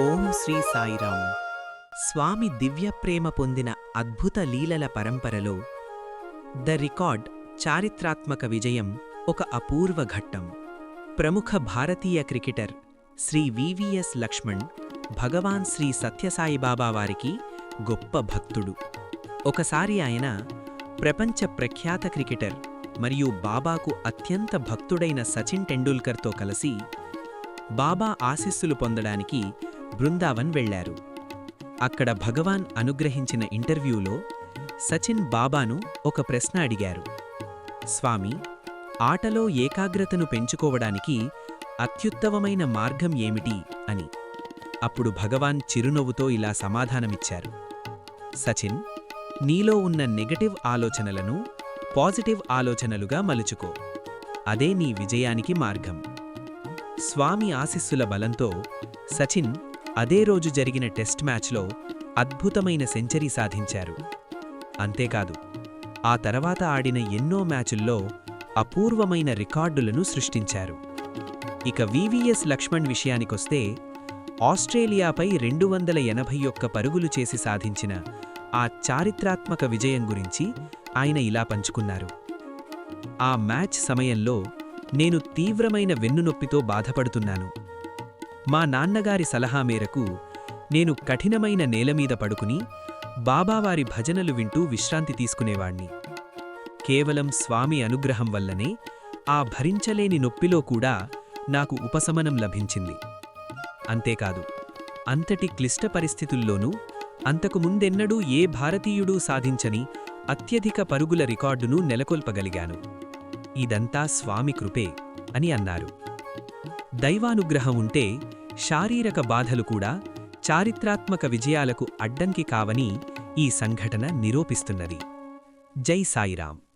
ఓం శ్రీ సాయిరాం స్వామి దివ్య ప్రేమ పొందిన అద్భుత లీలల పరంపరలో ద రికార్డ్ చారిత్రాత్మక విజయం ఒక అపూర్వ ఘట్టం. ప్రముఖ భారతీయ క్రికెటర్ శ్రీ వివిఎస్ లక్ష్మణ్ భగవాన్ శ్రీ సత్యసాయిబాబా వారికి గొప్ప భక్తుడు. ఒకసారి ఆయన ప్రపంచ ప్రఖ్యాత క్రికెటర్ మరియు బాబాకు అత్యంత భక్తుడైన సచిన్ టెండూల్కర్తో కలిసి బాబా ఆశీస్సులు పొందడానికి బృందావన్ వెళ్ళారు అక్కడ భగవాన్ అనుగ్రహించిన ఇంటర్వ్యూలో సచిన్ బాబాను ఒక ప్రశ్న అడిగారు. స్వామి ఆటలో ఏకాగ్రతను పెంచుకోవడానికి అత్యుత్తమమైన మార్గం ఏమిటి? అని. అప్పుడు భగవాన్ చిరునవ్వుతో ఇలా సమాధానమిచ్చారు. సచిన్ నీలో ఉన్న నెగటివ్ ఆలోచనలను పాజిటివ్ ఆలోచనలుగా మలుచుకో. అదే నీ విజయానికి మార్గం. స్వామి ఆశిస్సుల బలంతో సచిన్ అదే రోజు జరిగిన టెస్ట్ మ్యాచ్లో అద్భుతమైన సెంచరీ సాధించారు. అంతేకాదు ఆ తర్వాత ఆడిన ఎన్నో మ్యాచుల్లో అపూర్వమైన రికార్డులను సృష్టించారు. ఇక వివిఎస్ లక్ష్మణ్ విషయానికొస్తే ఆస్ట్రేలియాపై రెండు వందల ఎనభై ఒక్క పరుగులు చేసి సాధించిన ఆ చారిత్రాత్మక విజయం గురించి ఆయన ఇలా పంచుకున్నారు. ఆ మ్యాచ్ సమయంలో నేను తీవ్రమైన వెన్నునొప్పితో బాధపడుతున్నాను. మా నాన్నగారి సలహా మేరకు నేను కఠినమైన నేలమీద పడుకుని బాబావారి భజనలు వింటూ విశ్రాంతి తీసుకునేవాణ్ణి. కేవలం స్వామి అనుగ్రహం వల్లనే ఆ భరించలేని నొప్పిలో కూడా నాకు ఉపశమనం లభించింది. అంతేకాదు అంతటి క్లిష్ట పరిస్థితుల్లోనూ అంతకు ముందెన్నడూ ఏ భారతీయుడూ సాధించని అత్యధిక పరుగుల రికార్డును నెలకొల్పగలిగాను. ఇదంతా స్వామి కృపే అని అన్నారు. దైవానుగ్రహం ఉంటే శారీరక బాధలు కూడా చారిత్రాత్మక విజయాలకు అడ్డంకి కావని ఈ సంఘటన నిరూపిస్తున్నది. జై సాయిరాం